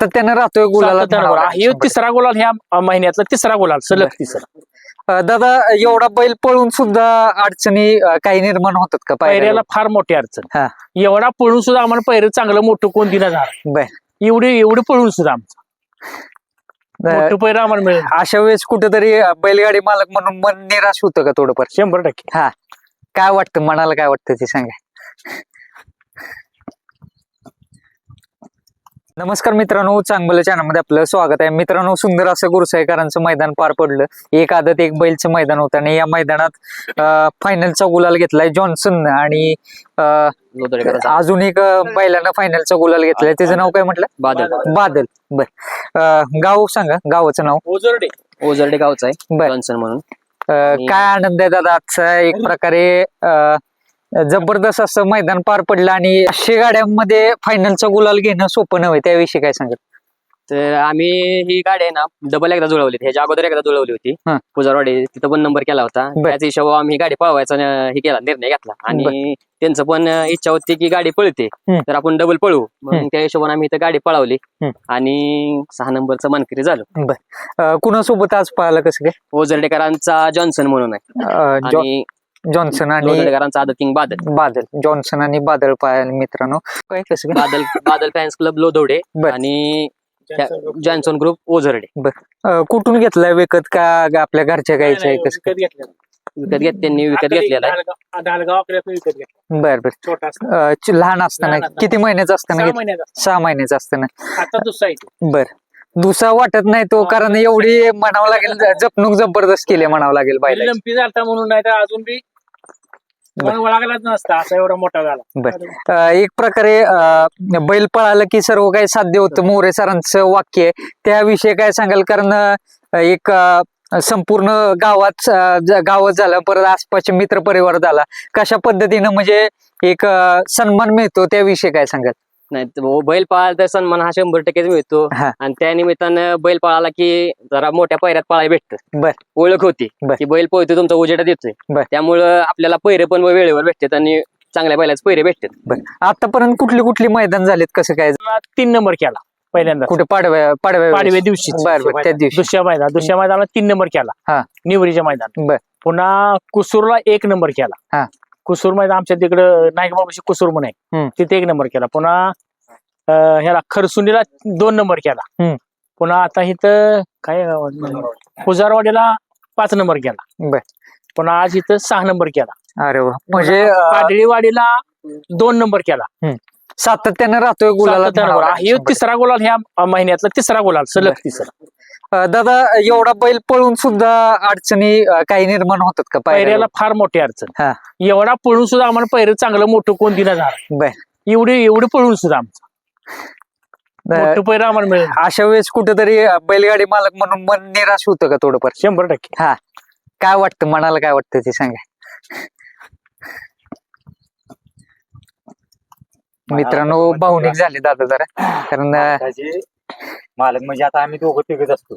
सातत्यानं राहतोय गुलाला. सातत्यानं. हे तिसरा गुलाल ह्या महिन्यातला तिसरा गुलाल सलग. तिसरा. दादा एवढा बैल पळून सुद्धा अडचणी अं, काही निर्माण होतात का पायऱ्याला फार मोठी अडचण. हा. एवढा पळून सुद्धा आम्हाला पैर चांगलं मोठं कोण झालं बर. एवढे एवढे पळून सुद्धा आमचं. मोठं पैर आम्हाला मिळेल. अशा वेळेस कुठेतरी अं, बैलगाडी मालक म्हणून मन निराश होतं का थोडंफार? शंभर टक्के. हा. काय वाटतं? मनाला काय वाटतं ते सांगा. नमस्कार मित्रांनो चांगलं चॅनलमध्ये आपलं स्वागत आहे. मित्रांनो सुंदर असं गुरुसाईकरांचं मैदान पार पडलं. एक आदत एक बैलचं मैदान होतं आणि या मैदानात फायनलचा गुलाल घेतलाय जॉन्सन आणि अजून एक बैलानं फायनलचा गुलाल घेतलाय. त्याचं नाव काय म्हटलं? बादल. बादल. बर. गाव सांगा. गावाचं नाव? ओझरडे. ओझरडे गावचा आहे बर. जॉन्सन म्हणून. काय आनंद आहे दादा? आजचा एक प्रकारे अं, जबरदस्त असं मैदान पार पडलं आणि पाचशे गाड्यांमध्ये फायनलचा गुलाल घेणं सोपं नव्हे त्याविषयी काय सांगत तर आम्ही ही गाडी आहे ना डबल एकदा जुळवली होती. ह्याच्या अगोदर एकदा जुळवली होती हा. पुजारवाडी तिथं पण नंबर केला होता बर. त्याच हिशोबावर आम्ही ही गाडी पळवायचा न- हे केला निर्णय घेतला आणि त्यांचं पण इच्छा होती की गाडी पळते हम्म. तर आपण डबल पळवू मग हम्म. त्या हिशोबाने आम्ही इथं गाडी पळवली हम्म. आणि सहा नंबरचं मानकरी झालं अं, कुणासोबत आज पाहिलं कसं काय ओझरडेकरांचा जॉन्सन म्हणून आहे आणि जॉन्सन आणि आदत किंग बादल. बादल. जॉन्सन आणि बादल पाहिलं मित्रांनो. काय कसं काय? बादल बादल फॅन्स क्लब लोधवडे बर. आणि जॉन्सन ग्रुप ओझरडे. अं, कुठून घेतलाय विकत का आपल्या घरच्या गायचं आहे कसं काय? विकत घेतलं विकत घेत त्यांनी विकत घेतलेला आहे. डालगाव विकत घेतलं. बर बर. छोटा अं, च- लहान असताना लहान असताना. किती महिन्याचं असताना सहा घेत- महिन्याचा सहा महिन्याचं असताना. आता दुसरा येतो. बर. दुसरा वाटत नाही तो कारण एवढी म्हणावं लागेल जपणूक जबरदस्त केली म्हणावं लागेल बायला लंपी झालता म्हणून नाही तर अजून बी वळागलाच नसता असा एवढा मोठा झाला. बर. अं, एक प्रकारे अं, बैल पळालं की सर्व काही साध्य होतं मोरे सरांचं वाक्य आहे. त्याविषयी काय सांगाल? कारण अं, एक अं, संपूर्ण गावात अं, ज- गावात झालं परत आसपासचे मित्र परिवार झाला. कशा पद्धतीनं म्हणजे एक अं, सन्मान मिळतो त्याविषयी काय सांगाल? नाही बैल पळाला तर सन्मान हा शंभर टक्केच मिळतो. हा. आणि त्या निमित्तानं बैल पळाला की जरा मोठ्या पैऱ्यात पळायला भेटतं. बर. ओळख होती. बर. की बैल पळतो तुमचा उजेडात येतोय बर. त्यामुळं आपल्याला पैरे पण वेळेवर भेटतात आणि चांगल्या बैलाचे पैरे भेटतात. बर. आतापर्यंत कुठली कुठली मैदान झालेत कसं काय? तीन नंबर केला पहिल्यांदा कुठे पाडव्या पाडव्या पाडव्या दिवशी बर बर त्या दिवशी. दुसऱ्या मैदान दुसऱ्या मैदानाला तीन नंबर केला. हा. निवरीच्या मैदान. बर. पुन्हा कुसूरला एक नंबर हा. केला कुसूर मैदान आमच्या तिकडं नाईकबाबाशी कुसूर हम्म. आहे तिथे एक नंबर केला. पुन्हा अं, ह्याला खरसुंडीला दोन नंबर केला. हम्म. पुन्हा आता इथं काय पुजारवाडीला पाच नंबर केला. बर. पुन्हा आज इथं सहा नंबर केला. अरे वा. म्हणजे अं, पाडळीवाडीला दोन नंबर केला. सातत्यानं राहतोय गुलाला सातत्यानं. हे तिसरा गुलाल ह्या महिन्यातला तिसरा गुलाल सलग. तिसरा. दादा एवढा बैल पळून सुद्धा अडचणी काही निर्माण होतात का पैऱ्याला पायऱ्याला फार मोठी अडचण. हा. एवढा पळून सुद्धा आम्हाला पैर चांगलं मोठं कोण दिना झालं एवढे एवढे पळून सुद्धा आमचं पैर आम्हाला मिळेल. अशा वेळेस कुठेतरी बैलगाडी मालक म्हणून मन निराश होतं का थोडंफार? शंभर टक्के. हा. काय वाटतं मनाला काय वाटतं ते सांगा. मित्रांनो भावनिक झाले दादा जरा. कारण मालक म्हणजे आता आम्ही दोघं तिघच असतो.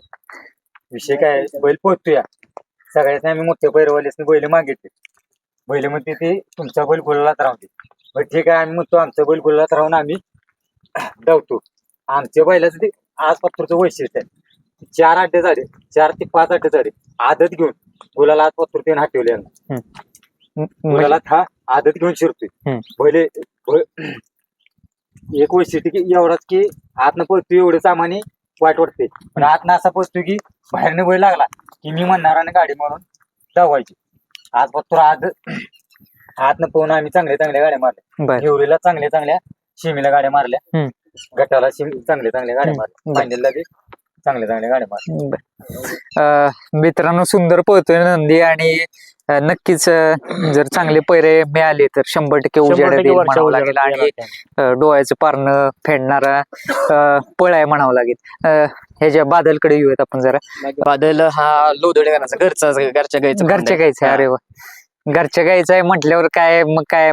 विषय काय आहे, बैल पोहोचतोय सगळ्यात आम्ही मोठ्या बैलवाल्यासने बैल मागितले. बैल म्हणते ते तुमचा बैल गुलालात राहते बरं ठीक आहे आम्ही म्हणतो आमचा बैल गुलालात राहून आम्ही धावतो. आमच्या बैलाचं ते आज पत्तरचं वैशिष्ट्य आहे. चार अड्डे झाले. चार ते पाच अड्डे झाले. आदत घेऊन गुलाला आज पत्तर तीन हाटवले यांना म्हणजे- गुलालात हा आदत घेऊन शिरतोय. हम्म. पहिले एक वैशिष्ट्य की एवढाच की आतनं पळतोय एवढं सामाने वाईट वाटते पण आतनं असा पळतोय की बाहेरनं बैल लागला की मी म्हणणार आणि गाडी म्हणून धावायची आज पत्तर आज आतनं पळून आम्ही चांगल्या चांगल्या गाड्या मारल्या. बर. हिवरीला चांगल्या चांगल्या शिमीला गाड्या मारल्या. गटाला शिम चांगल्या चांगल्या गाड्या मारल्या. फायनलला बी चांगल्या चांगल्या गाड्या मारल्या. बर. अं, मित्रांनो सुंदर पळतोय नंदी आणि नक्कीच जर चांगले पैरे मिळाले तर शंभर टक्के उजेड म्हणावं लागेल आणि डोळ्याचं पारणं फेडणारा पळ आहे म्हणावं लागेल. ह्याच्या बादलकडे येऊयात आपण जरा. बादल हा लोधवडेकरांचा घरचा घरच्या गायचा घरच्या गायचं अरे वा. घरच्या गायचं आहे म्हटल्यावर काय मग काय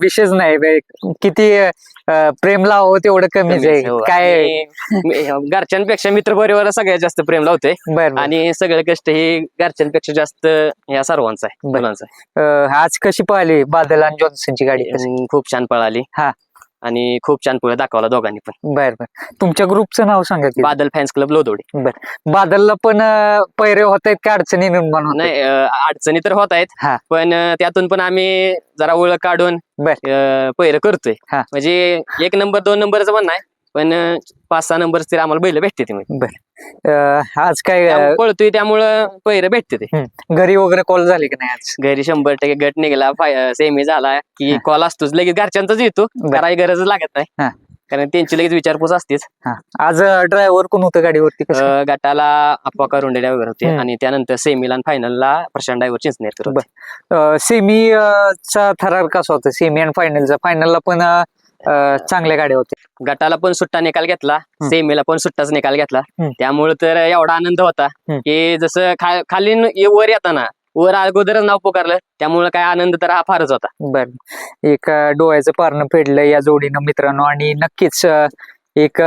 विषयच नाही बे. किती अं, प्रेम लावावं तेवढं कमीच आहे हो. काय घरच्यांपेक्षा मित्र परिवार सगळ्यात जास्त प्रेम बर बर. आणि सगळे कष्ट हे घरच्यांपेक्षा जास्त या सर्वांचा आहे बर. मुलांचा आहे. अं, आज कशी पाहिली बादल आणि जॉन्सनची गाडी? अं, खूप छान पळाली हा. आणि खूप छान पुढे दाखवला दोघांनी पण. बर बर. तुमच्या ग्रुपचं नाव सांगा की. Badal fans club Lodode. बादलला पण पैरे होत आहेत का अडचणी निर्माण होत नाही अं, अडचणी तर होत आहेत हा. पण अं, त्यातून पण आम्ही जरा ओळख काढून बर. पैर करतोय. हा. म्हणजे एक नंबर दोन नंबरचं पण नाही पण पाच सहा नंबर तरी आम्हाला बैल भेटते ते आज काय पळतोय त्यामुळं पैर भेटते ते घरी वगैरे कॉल झाले की नाही आज? घरी शंभर टक्के गट निघाला सेमी झाला. की. कॉल असतोच लगेच घरच्यांचाच येतो. करायची गरज लागत. नाही. कारण त्यांची लगेच विचारपूस असतेच. आज ड्रायव्हर कोण होतं गाडीवरती गटाला अप्पा करून ड्रायव्हर होते. आणि त्यानंतर सेमीला आणि फायनलला प्रशांत ड्रायव्हर चिंचनेरकर होते. सेमी चा थरार कसा होता? सेमी आणि फायनलचा फायनलला पण चांगल्या गाड्या होत्या. गटाला पण सुट्टा निकाल घेतला. सेमीला पण सुट्टाच निकाल घेतला. त्यामुळे तर एवढा आनंद होता. की जसं खा- खाली वर येताना वर अगोदरच नाव पुकारलं त्यामुळे काय आनंद तर हा फारच होता. बर. एक डोळ्याचं पारणं फेडलं या जोडीनं मित्रांनो आणि नक्कीच एक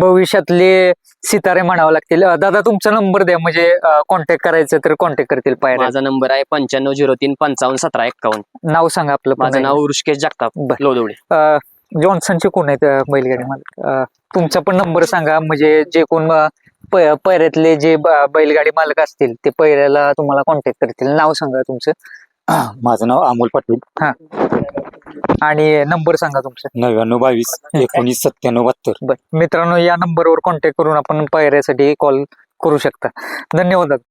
भविष्यातले सितारे म्हणावं लागतील. दादा तुमचा नंबर द्या म्हणजे कॉन्टॅक्ट करायचं तर कॉन्टॅक्ट करतील पायऱ्या. माझा नंबर आहे पंच्याण्णव झिरो तीन पंचावन्न सतरा एक्कावन्न नाव सांगा आपलं माझं नाव ऋषिकेश जगताप. लोदवडे जॉन्सनचे कोण आहेत बैलगाडी मालक? अं, तुमचा पण नंबर सांगा. म्हणजे जे कोण अं, प- पैऱ्यातले जे ब- बैलगाडी मालक असतील ते पैऱ्याला तुम्हाला कॉन्टॅक्ट करतील. नाव सांगा तुमचं. माझं नाव अमोल पाटील. आणि नंबर सांगा तुमचा. नव्याण्णव बावीस एकोणीस सत्त्याण्णव बहात्तर. बर. मित्रांनो या नंबरवर कॉन्टॅक्ट करून आपण पायऱ्यासाठी कॉल करू शकता. धन्यवाद.